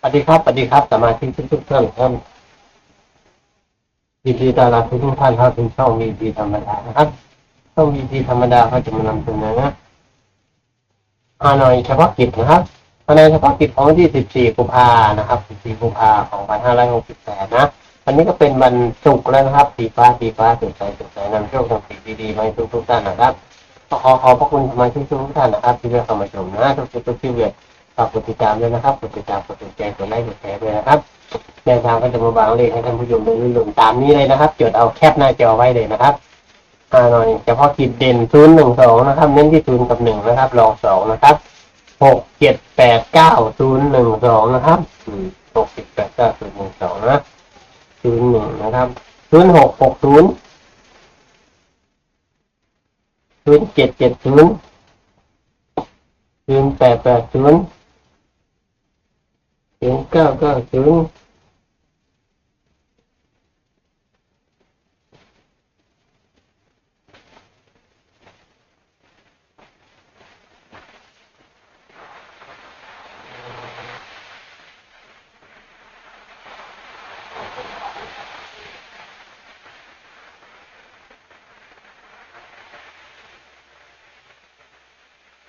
สวัสดีครับ สวัสดีครับ สมาชิกทุกๆท่านครับยินดีต้อนรับทุกท่านเข้าสู่ช่องวีพีธรรมดานะครับช่องวีพีธรรมดาเขาจะมานำเสนอฮานอยเฉพาะกิจนะครับฮานอยเฉพาะกิจของวันที่ 14 กุมภานะครับ 14 กุมภาของ2568นะ วันนี้ก็เป็นวันศุกร์แล้วนะครับ สีฟ้า สีฟ้าสดใสสดใสนำโชคนำสิ่งดีๆมาให้ทุกๆท่านนะครับ ขอขอบพระคุณสมาชิกทุกท่านนะครับ ที่เลือกเข้ามาชมนะทุกๆทุกที่เวีย ฝากกดติดตามด้วยนะครับ กดติดตาม กดถูกใจ กดไลค์ กดแชร์ด้วยนะครับ แนวทางก็จะมาบางเลขให้ท่านผู้ชมได้ลุ้นตามนี้เลยนะครับ จดเอาแคปหน้าจอไว้เลยนะครับอ่าหน่อยเฉพาะกิจเด่นศูนย์หนึ่งสองนะครับ เน้นที่ศูนย์กับหนึ่งนะครับรองสองนะครับหกเจ็ดแปดเก้าศูนย์หนึ่งสองนะครับหกเจ็ดแปดเก้าศูนย์หนึ่งสองนะศูนย์หนึ่งนะครับศูนย์หกหกศูนย์ศูนย์เจ็ดเจ็ดศูนย์ศูนย์แปดแปดศูนย์ ศูนย์เก้าเก้าศูนย์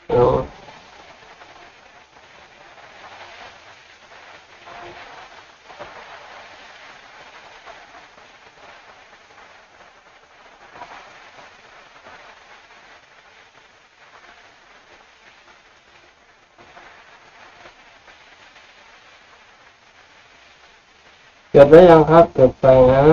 โอ้ จดไว้ยังครับจดไปนะ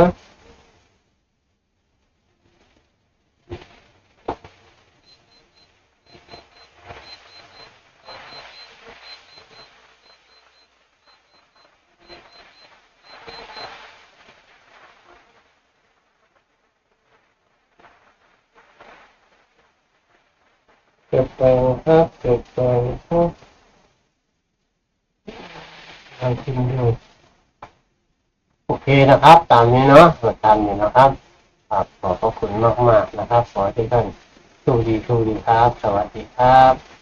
เก็บไปนะครับเก็บไปนะครับลองชิมดูโอ เคนะครับ ตามนี้เนาะตามนี้นะครับครับขอบพระคุณมากๆนะครับ ขอให้ท่านโชคดีโชคดีครับ สวัสดีครับ